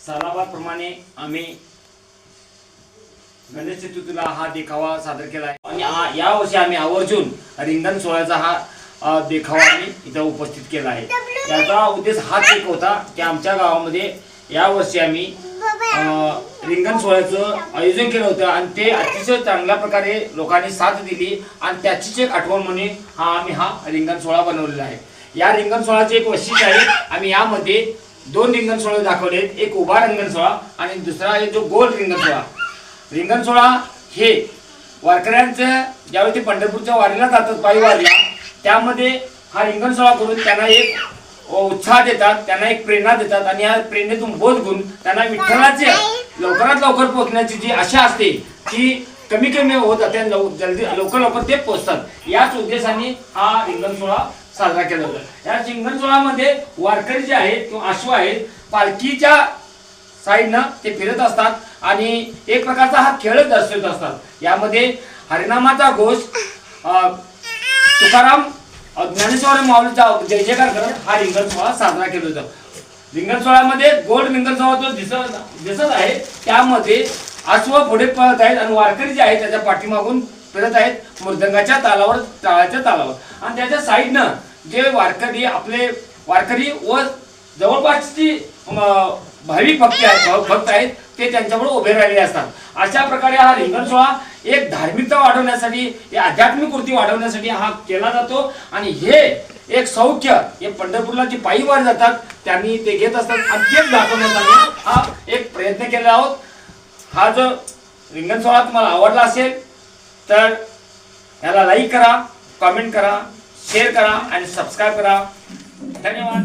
सालाबादप्रमाणे आम्ही गणेश चतुर्थीला हा देखावा सादर केला आहे आणि या वर्षी आम्ही आवर्जून रिंगण सोहळ्याचा हा देखावा आम्ही इथं उपस्थित केला आहे. त्याचा उद्देश हाच एक होता की आमच्या गावामध्ये या वर्षी आम्ही रिंगण सोहळ्याचं आयोजन केलं होतं आणि ते अतिशय चांगल्या प्रकारे लोकांनी साथ दिली आणि त्याचीच एक आठवण म्हणून हा आम्ही हा रिंगण सोहळा बनवलेला आहे. या रिंगण सोहळ्याचे एक वैशिष्ट्य आहे आम्ही यामध्ये दोन रिंगण सोहळे दाखवलेत एक उभा रिंगण सोहळा आणि दुसरा आहे जो गोल रिंगण सोहळा रिंगण सोहळा हे वारकऱ्यांचं ज्यावेळी ते पंढरपूरच्या वारीला जातात पायी वारीला त्यामध्ये हा रिंगण सोहळा करून त्यांना एक उत्साह देतात त्यांना एक प्रेरणा देतात आणि या प्रेरणेतून बोध घेऊन त्यांना विठ्ठलाचे लवकरात लवकर पोहोचण्याची जी आशा असते ती कमी कमी होत जाते जलदी लवकर लवकर ते पोचतात. याच उद्देशाने हा रिंगण सोहळा साजरा केला जातो. या रिंगण सोहळ्यामध्ये वारकरी जे आहेत किंवा आश्व आहेत पालखीच्या साईडनं ते फिरत असतात आणि एक प्रकारचा हा खेळच दर्शवत असतात. यामध्ये हरिनामाचा घोष तुकाराम ज्ञानेश्वर माऊलीचा जय जयकार करत हा रिंगण सोहळा साजरा केला जातो. लिंगन सोहळ्यामध्ये गोल लिंगन सोहळा जो दिसत दिसत आहे. त्यामध्ये अश्व पुढे पळत आहेत आणि वारकरी जे आहेत त्याच्या पाठीमागून फिरत आहेत मृदंगाच्या तालावर टाळाच्या तालावर. आणि त्याच्या साईडनं जे वारकरी आपले वारकरी व जवळपासची म, भाविक भक्ती आहेत भक्त आहेत ते त्यांच्याबरोबर उभे राहिलेले असतात. अशा प्रकारे हा रिंगण सोहळा एक धार्मिकता वाढवण्यासाठी आध्यात्मिक वृत्ती वाढवण्यासाठी हा केला जातो. आणि हे एक सौख्य हे पंढरपूरला जे पायी वार जातात त्यांनी ते घेत असतात. अत्यंत तेच दाखवण्यासाठी हा एक प्रयत्न केला आहोत. हा जो रिंगण सोहळा तुम्हाला आवडला असेल तर याला लाईक करा कमेंट करा शेअर करा आणि सबस्क्राईब करा. धन्यवाद.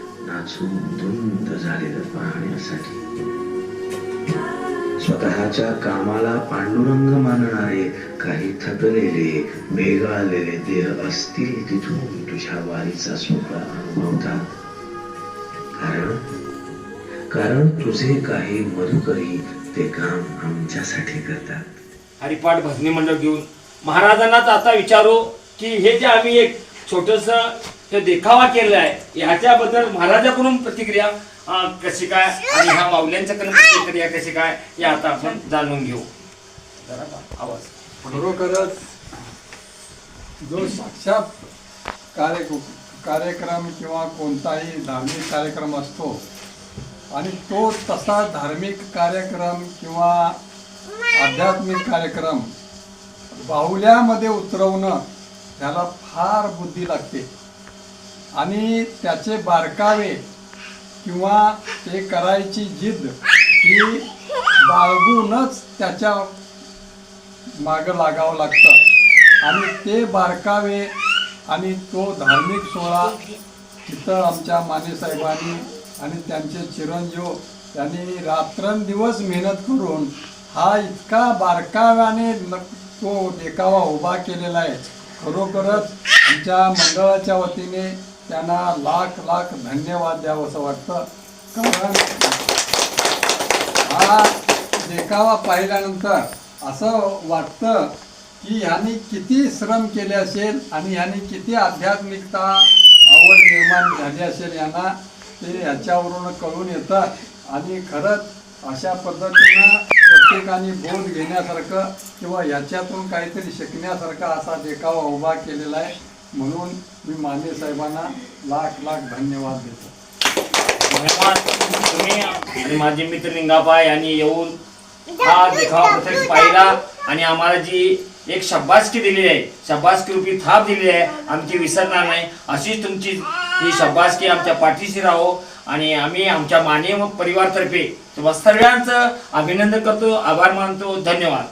नाचून धुंद झालेलं पाहण्यासाठी. स्वतःच्या कामाला पांडुरंग मानणारे काही थकलेले भेगाळलेले देह असतील तिथून तुझ्या वारीचा सोहळा अनुभवतात. कारण कारण तुझे काही मधुकरी ते काम आमच्यासाठी करतात. हरिपाठ भजनी मंडळ घेऊन महाराजांनाच आता विचारू की हे जे आम्ही एक छोटस हे देखावा केलेला आहे ह्याच्याबद्दल महाराजाकडून प्रतिक्रिया कशी काय? आणि ह्या माऊल्यांच्याकडून प्रतिक्रिया कशी काय? हे आता आपण जाणून घेऊ. आवाज. खरोखरच जो साक्षात कार्य कार्यक्रम किंवा कोणताही धार्मिक कार्यक्रम असतो आणि तो तसा धार्मिक कार्यक्रम किंवा आध्यात्मिक कार्यक्रम बाहुल्यामध्ये उतरवणं त्याला फार बुद्धी लागते. आणि त्याचे बारकावे किंवा ते करायची जिद्द ही बाळगूनच त्याच्या मागं लागावं लागतं. आणि ते बारकावे आणि तो धार्मिक सोहळा तिथं आमच्या मानेसाहेबांनी आणि त्यांचे चिरंजीव त्यांनी रात्रंदिवस मेहनत करून हा इतका बारकाव्याने न- तो देखावा उभा केलेला आहे. खरोखरच आमच्या मंडळाच्या वतीने त्यांना लाख लाख धन्यवाद द्यावं असं वाटतं. कारण हा देखावा पाहिल्यानंतर असं वाटतं की ह्यांनी किती श्रम केले असेल आणि ह्यांनी किती आध्यात्मिकता आवड निर्माण झाली असेल यांना ते ह्याच्यावरून कळून येतं. आणि खरंच अशा पद्धतीनं प्रत्येकाने बोध घेण्यासारखं किंवा याच्यातून काहीतरी शिकण्यासारखा असा देखावा उभा केलेला आहे. म्हणून मी माने साहेबांना लाख लाख धन्यवाद देतो. धन्यवाद. तुम्ही आणि माझे मित्र लिंगाबाई यांनी येऊन हा देखावा प्रत्यक्ष पाहिला आणि आम्हाला जी एक शब्बासकी दिलेली आहे शब्बासकी रूपी थाप दिलेली आहे आमची विसरणार नाही. अशीच तुमची ही शब्बासकी आमच्या पाठीशी राहो आणि आम्ही आमच्या माने परिवारतर्फे तुम्हा सर्वांचं अभिनंदन करतो आभार मानतो. धन्यवाद.